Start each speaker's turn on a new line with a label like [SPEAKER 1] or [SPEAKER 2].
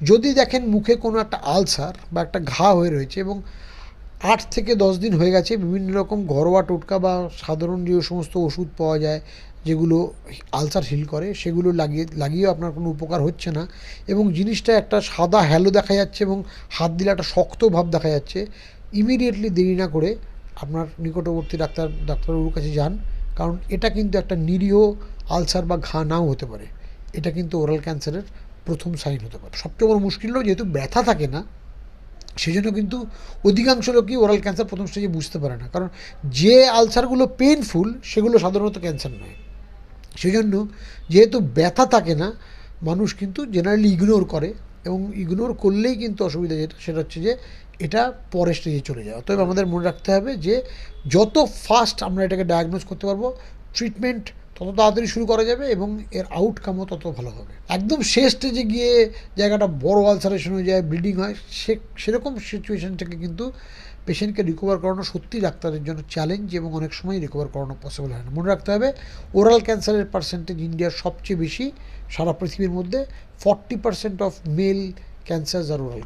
[SPEAKER 1] যদি দেখেন মুখে কোনো একটা আলসার বা একটা ঘা হয়ে রয়েছে এবং আট থেকে দশ দিন হয়ে গেছে বিভিন্ন রকম ঘরোয়া টোটকা বা সাধারণ যে সমস্ত ওষুধ পাওয়া যায় যেগুলো আলসার হিল করে, সেগুলো লাগিয়ে, লাগিয়েও আপনার কোনো উপকার হচ্ছে না এবং জিনিসটা একটা সাদা হ্যালো দেখা যাচ্ছে এবং হাত দিলে একটা শক্ত ভাব দেখা যাচ্ছে, ইমিডিয়েটলি দেরি না করে আপনার নিকটবর্তী ডাক্তার, ডাক্তারবাবুর কাছে যান, কারণ এটা কিন্তু একটা নিরীহ আলসার বা ঘা নাও হতে পারে। এটা কিন্তু ওরাল ক্যান্সারের প্রথম সাইন হতে পারে। সবচেয়ে বড় মুশকিল হলো যেহেতু ব্যথা থাকে না সেই জন্য কিন্তু অধিকাংশ লোকই ওরাল ক্যান্সার প্রথম স্টেজে বুঝতে পারে না। কারণ যে আলসারগুলো পেনফুল সেগুলো সাধারণত ক্যান্সার নয়। সেই জন্য যেহেতু ব্যথা থাকে না, মানুষ কিন্তু জেনারেলি ইগনোর করে এবং ইগনোর করলেই কিন্তু অসুবিধা যেটা, সেটা হচ্ছে যে এটা পরের স্টেজে চলে যায়। অতএব আমাদের মনে রাখতে হবে যে যত ফাস্ট আমরা এটাকে ডায়াগনোজ করতে পারব ট্রিটমেন্ট তত তাড়াতাড়ি শুরু করা যাবে এবং এর আউটকামও তত ভালো হবে। একদম শেষ স্টেজে গিয়ে জায়গাটা বড় আলসারেশন হয়ে যায় ব্লিডিং হয়, সে, সেরকম সিচুয়েশন থেকে কিন্তু পেশেন্টকে রিকভার করানো সত্যি ডাক্তারের জন্য চ্যালেঞ্জ এবং অনেক সময় রিকভার করানো পসিবল হয় না। মনে রাখতে হবে ওরাল ক্যান্সারের পার্সেন্টেজ ইন্ডিয়ার সবচেয়ে বেশি সারা পৃথিবীর মধ্যে forty percent of male cancer R oral